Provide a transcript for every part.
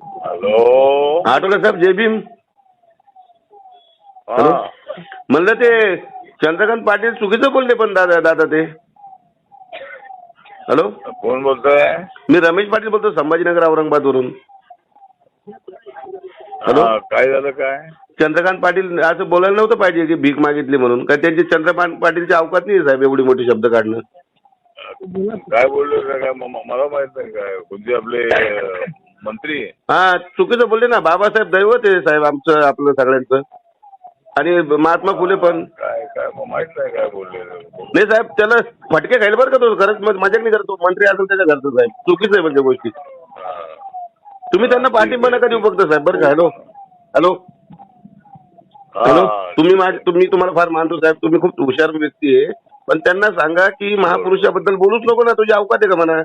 Hello. आठवलं साहेब जय Bhim. Hello. म्हणलं ते चंद्रकांत पाटील चुकीचं बोलले पण दादा दादा ते. हॅलो. कोण बोलतोय? मी रमेश पाटील बोलतो संभाजीनगर औरंगाबादवरून. हॅलो. हा, काय झालं काय? चंद्रकांत पाटील असं बोलायला नव्हतं पाहिजे की भीक मागितली म्हणून. काय त्यांचे चंद्रकांत पाटीलची अवकात नाही साहेब एवढी मोठी शब्द काढणं. काय बोललो का काय म- म- मला माहीत नाही काय. कोणते आपले अं, मंत्री. हा चुकीचं बोलले ना बाबासाहेब दैवत आहे साहेब आमचं आपलं सगळ्यांचं. आणि महात्मा फुले पण. काय काय माहीत नाही काय बोलले. नाही साहेब त्याला फटके खायला बरं का तो? खरंच मग मजाक नाही करतो मंत्री असेल त्याच्या घरचं साहेब. चुकीचं आहे म्हणजे गोष्टी. तुम्ही त्यांना पाठिंबा नका देऊ फक्त साहेब बरं का? हॅलो? हॅलो? हॅलो? तुम्ही माझ- तुम्ही तुम्हाला फार मानतो साहेब तुम्ही खूप हुशार व्यक्ती आहे. पण त्यांना सांगा की महापुरुषाबद्दल बोलूच नको ना तुझी अवकात आहे का म्हणा?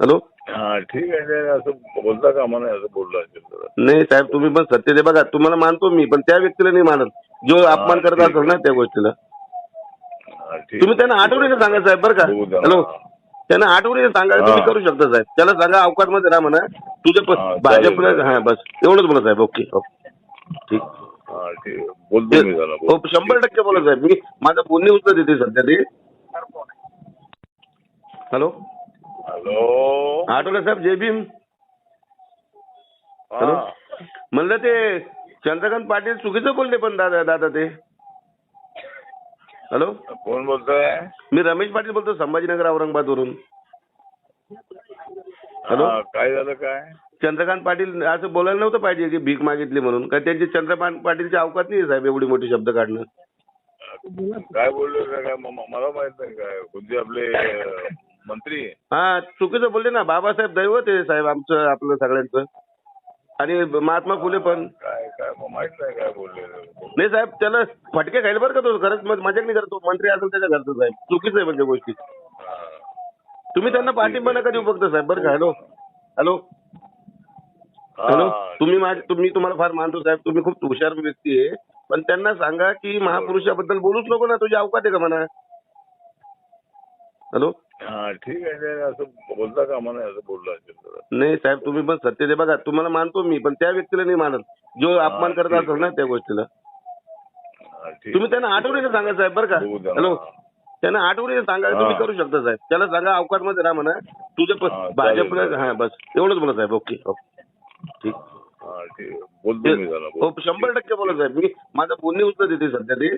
हॅलो? हा ठीक आहे ते असं बोलता का मला असं बोललो असेल तर. नाही साहेब तुम्ही पण सत्य ते बघा तुम्हाला मानतो मी पण त्या व्यक्तीला नाही मानत. जो अपमान करत असेल ना त्या गोष्टीला. हा, ठीक तुम्ही त्यांना आठवणीने सांगा साहेब बरं का? बघू. हॅलो. त्यांना आठवणीने सांगा तुम्ही. करू शकता साहेब. त्याला सांगा अवकात मध्ये राहा म्हणा. तुझे प- हा, चालेल, भाजपला चालेल. हा बस. एवढंच बोला साहेब ओके ओके. ठीक. हा ठीक आहे. बोलतो मी हो शंभर टक्के बोला साहेब. मी माझा बोलणी उचलत येते सध्या ते. हॅलो. हॅलो आठवलं साहेब जय भीम. हॅलो. म्हणलं ते चंद्रकांत पाटील चुकीचं बोलले पण दादा दादा ते. हॅलो. कोण बोलतोय? मी रमेश पाटील बोलतो संभाजीनगर औरंगाबादवरून. हॅलो. हा, काय झालं काय? चंद्रकांत पाटील असं बोलायला नव्हतं पाहिजे की भीक मागितली म्हणून. काय त्यांचे चंद्रकांत पाटीलची अवकात नाही साहेब एवढी मोठी शब्द काढणं? काय बोललो काय? मला माहीत नाही काय. कोणते आपले मंत्री हा चुकीचं बोलले ना. बाबासाहेब दैवत आहे साहेब आमचं आपलं सगळ्यांचं. आणि महात्मा फुले पण. काय काय माहीत नाही काय बोलले. नाही साहेब त्याला फटके खायला बरं का तो? खरंच मग मजाक नाही करतो मंत्री असेल त्याच्या घरचं साहेब. चुकीचं आहे म्हणजे गोष्टी. तुम्ही त्यांना पाठिंबा नका देऊ फक्त साहेब. बरं का? हॅलो. हॅलो. हॅलो. तुम्ही माझ तुम्ही तुम्हाला फार मानतो साहेब. तुम्ही खूप हुशार व्यक्ती आहे. पण त्यांना सांगा की महापुरुषाबद्दल बोलूच नको ना. तुझी अवकात आहे का म्हणा? हॅलो? हा ठीक आहे असं बोलता का मला असं बोललो. नाही साहेब तुम्ही पण सत्य ते बघा तुम्हाला मानतो मी पण त्या व्यक्तीला नाही मानत. जो अपमान करत असेल ना त्या गोष्टीला. हा, तुम्ही त्यांना आठवणीने सांगा साहेब बरं का? द्या ना. हॅलो? त्यांना आठवणीने सांगा तुम्ही हा. करू शकता साहेब. त्याला सांगा अवकात मध्ये राहा म्हणा. तुझे प- हा, भाजपला. हा बस. एवढंच बोला साहेब. Okay okay. ठीक. हा, हो शंभर टक्के बोला साहेब. मी माझा बोलणी उचलत येते सध्या ते.